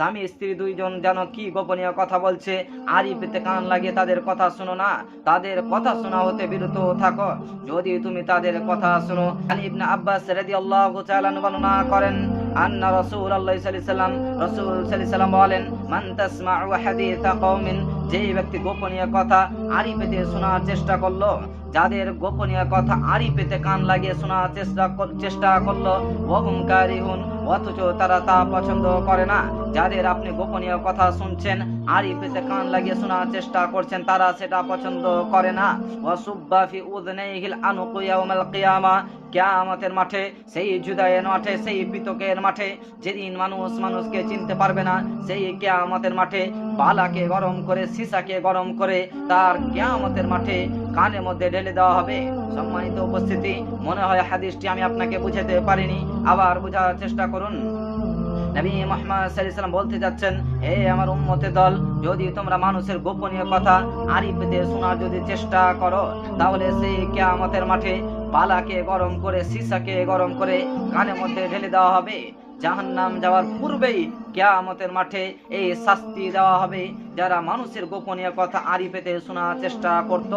স্বামী, স্ত্রী দুইজন যেন কি গোপনীয় কথা বলছে আরি পেতে কান লাগিয়ে তাদের কথা শুনো না। তাদের কথা শোনা হতে বিরত থাকো। যদি তুমি তাদের কথা শুনো, আলী আব্বাস রাদিয়াল্লাহু তাআলা বর্ণনা করেন আন্না সাল্লাল্লাহু আলাইহি সাল্লাম, রাসূল সাল্লাম বলেন, মান তাসমাউ হাদিসা কওমিন যে ব্যক্তি গোপনীয় কথা আরি পেতে শোনার চেষ্টা করল, যাদের গোপনীয় কথা আরি পেতে কান লাগিয়ে শোনার চেষ্টা চেষ্টা করল, ওহুম কারিহুন, অথচ তারা তা পছন্দ করে না। যাদের আপনি গোপনীয় কথা শুনছেন আরি পেতে কান লাগিয়ে শোনার চেষ্টা করছেন, তারা সেটা পছন্দ করে না। ওয়াসুব্বা ফি উযনাইহিল আনুকু ইয়াউমাল কিয়ামা কিয়ামতের মাঠে, সেই জুদায়ের মাঠে, সেই বিতকের মাঠে, যেদিন মানুষ মানুষকে চিনতে পারবে না, সেই কেয়ামতের মাঠে বালাকে গরম করে, সিসাকে গরম করে, তার কেয়ামতের মাঠে কানের মধ্যে ঢেলে দেওয়া হবে। সম্মানিত উপস্থিতি, মনে হয় হাদিসটি আমি আপনাকে বুঝাতে পারিনি, আবার বোঝার চেষ্টা করুন। নবী মোহাম্মদ সাল্লাল্লাহু বলতে যাচ্ছেন হে আমার দল, যদি তোমরা মানুষের গোপনীয় কথা পেতে শোনার যদি চেষ্টা করো, তাহলে সেই কিয়ামতের মাঠে পালাকে গরম করে, সীসাকে গরম করে কানের মধ্যে ঢেলে দেওয়া হবে। জাহান্নাম যাওয়ার পূর্বেই কিয়ামতের মাঠে এই শাস্তি দেওয়া হবে, যারা মানুষের গোপনীয় কথা আড়ি পেতে শোনার চেষ্টা করত।